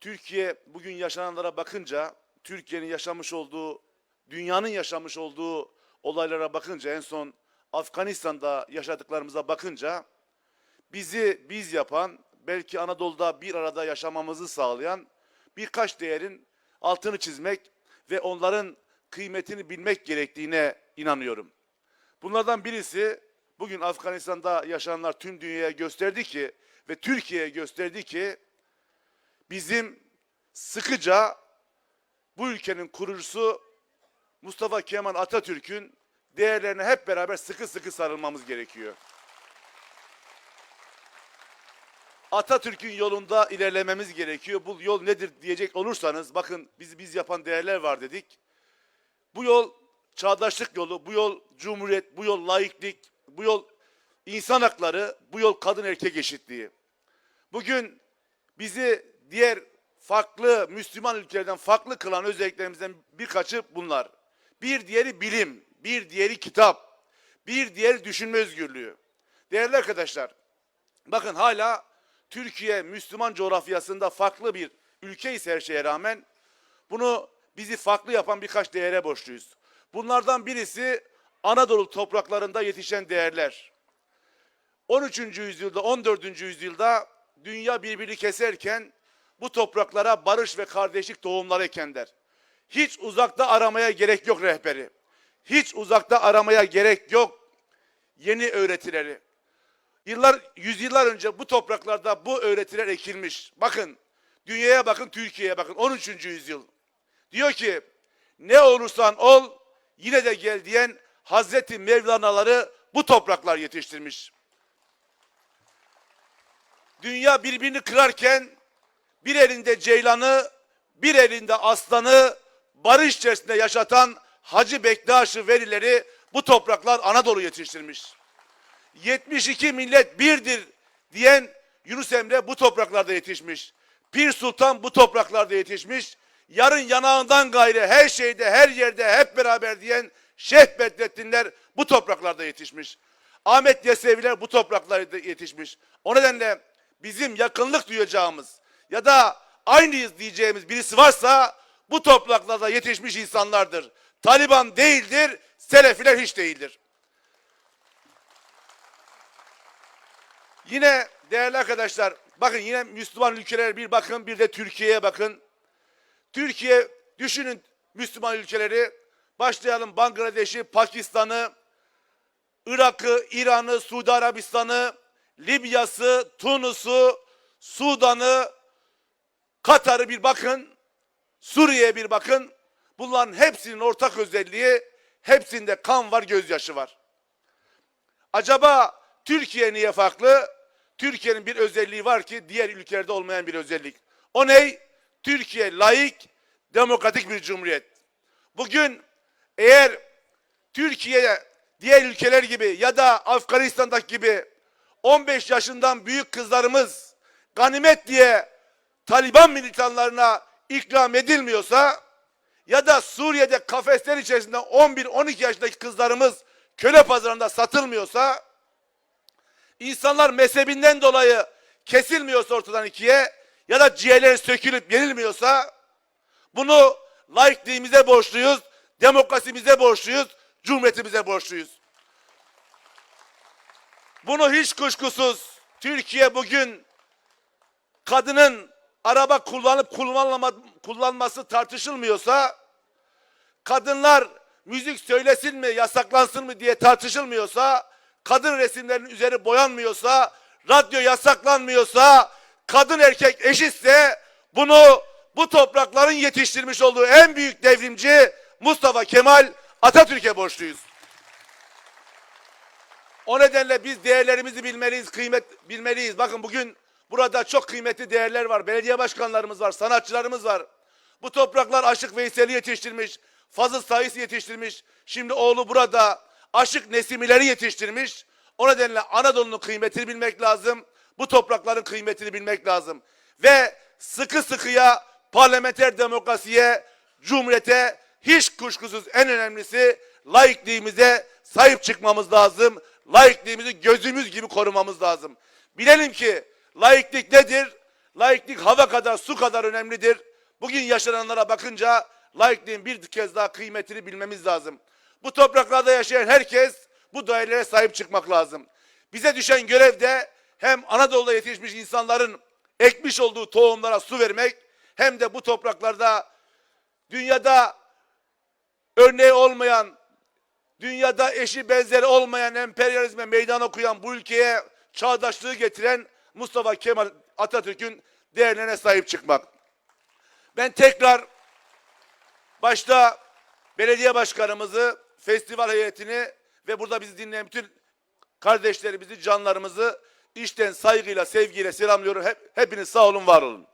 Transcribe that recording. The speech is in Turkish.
Türkiye bugün yaşananlara bakınca, Türkiye'nin yaşamış olduğu, dünyanın yaşamış olduğu olaylara bakınca en son Afganistan'da yaşadıklarımıza bakınca bizi biz yapan, belki Anadolu'da bir arada yaşamamızı sağlayan birkaç değerin altını çizmek ve onların kıymetini bilmek gerektiğine inanıyorum. Bunlardan birisi bugün Afganistan'da yaşananlar tüm dünyaya gösterdi ki ve Türkiye'ye gösterdi ki bizim sıkıca bu ülkenin kurucusu Mustafa Kemal Atatürk'ün değerlerine hep beraber sıkı sıkı sarılmamız gerekiyor. Atatürk'ün yolunda ilerlememiz gerekiyor. Bu yol nedir diyecek olursanız bakın bizi biz yapan değerler var dedik. Bu yol çağdaşlık yolu, bu yol cumhuriyet, bu yol laiklik, bu yol insan hakları, bu yol kadın erkek eşitliği. Bugün bizi diğer farklı Müslüman ülkelerden farklı kılan özelliklerimizden birkaçı bunlar. Bir diğeri bilim, bir diğeri kitap, bir diğeri düşünme özgürlüğü. Değerli arkadaşlar, bakın hala Türkiye Müslüman coğrafyasında farklı bir ülke ise her şeye rağmen bunu bizi farklı yapan birkaç değere borçluyuz. Bunlardan birisi Anadolu topraklarında yetişen değerler. 13. yüzyılda, 14. yüzyılda dünya birbirini keserken bu topraklara barış ve kardeşlik tohumları ekenler. Hiç uzakta aramaya gerek yok rehberi. Hiç uzakta aramaya gerek yok yeni öğretileri. Yıllar, yüzyıllar önce bu topraklarda bu öğretiler ekilmiş. Bakın, dünyaya bakın, Türkiye'ye bakın. 13. yüzyıl. Diyor ki, ne olursan ol, yine de gel diyen Hazreti Mevlana'ları bu topraklar yetiştirmiş. Dünya birbirini kırarken bir elinde ceylanı, bir elinde aslanı barış içerisinde yaşatan Hacı Bektaş'ı verileri bu topraklar Anadolu yetiştirmiş. 72 millet birdir diyen Yunus Emre bu topraklarda yetişmiş. Pir Sultan bu topraklarda yetişmiş. Yarın yanağından gayrı her şeyde, her yerde hep beraber diyen Şeyh Bedrettinler bu topraklarda yetişmiş. Ahmet Yeseviler bu topraklarda yetişmiş. O nedenle bizim yakınlık duyacağımız ya da aynıyız diyeceğimiz birisi varsa bu topraklarda yetişmiş insanlardır. Taliban değildir, Selefiler hiç değildir. Yine değerli arkadaşlar bakın yine Müslüman ülkeler bir bakın bir de Türkiye'ye bakın. Türkiye düşünün Müslüman ülkeleri başlayalım Bangladeş'i, Pakistan'ı, Irak'ı, İran'ı, Suudi Arabistan'ı, Libya'sı, Tunus'u, Sudan'ı, Katar'ı bir bakın, Suriye'ye bir bakın. Bunların hepsinin ortak özelliği hepsinde kan var, gözyaşı var. Acaba Türkiye niye farklı? Türkiye'nin bir özelliği var ki diğer ülkelerde olmayan bir özellik. O ne? Türkiye laik, demokratik bir cumhuriyet. Bugün eğer Türkiye diğer ülkeler gibi ya da Afganistan'daki gibi 15 yaşından büyük kızlarımız ganimet diye Taliban militanlarına ikram edilmiyorsa ya da Suriye'de kafesler içerisinde 11-12 yaşındaki kızlarımız köle pazarında satılmıyorsa insanlar mezhebinden dolayı kesilmiyorsa ortadan ikiye ya da ciğerleri sökülüp yenilmiyorsa bunu laikliğimize borçluyuz, demokrasimize borçluyuz, cumhuriyetimize borçluyuz. Bunu hiç kuşkusuz Türkiye bugün kadının araba kullanıp kullanması tartışılmıyorsa, kadınlar müzik söylesin mi, yasaklansın mı diye tartışılmıyorsa, kadın resimlerinin üzeri boyanmıyorsa, radyo yasaklanmıyorsa, kadın erkek eşitse bunu bu toprakların yetiştirmiş olduğu en büyük devrimci Mustafa Kemal Atatürk'e borçluyuz. O nedenle biz değerlerimizi bilmeliyiz, kıymet bilmeliyiz. Bakın bugün burada çok kıymetli değerler var. Belediye başkanlarımız var, sanatçılarımız var. Bu topraklar Aşık Veysel'i yetiştirmiş, Fazıl Sayıs'ı yetiştirmiş. Şimdi oğlu burada Aşık Nesimileri yetiştirmiş. O nedenle Anadolu'nun kıymetini bilmek lazım. Bu toprakların kıymetini bilmek lazım. Ve sıkı sıkıya parlamenter demokrasiye, cumhuriyete hiç kuşkusuz en önemlisi laikliğimize sahip çıkmamız lazım. Laikliğimizi gözümüz gibi korumamız lazım. Bilelim ki laiklik nedir? Laiklik hava kadar, su kadar önemlidir. Bugün yaşananlara bakınca laikliğin bir kez daha kıymetini bilmemiz lazım. Bu topraklarda yaşayan herkes bu değerlere sahip çıkmak lazım. Bize düşen görev de hem Anadolu'da yetişmiş insanların ekmiş olduğu tohumlara su vermek hem de bu topraklarda dünyada örneği olmayan, dünyada eşi benzeri olmayan emperyalizme meydan okuyan bu ülkeye çağdaşlığı getiren Mustafa Kemal Atatürk'ün değerlerine sahip çıkmak. Ben tekrar başta belediye başkanımızı, festival heyetini ve burada bizi dinleyen bütün kardeşlerimizi, canlarımızı içten saygıyla, sevgiyle selamlıyorum. Hep, hepiniz sağ olun, var olun.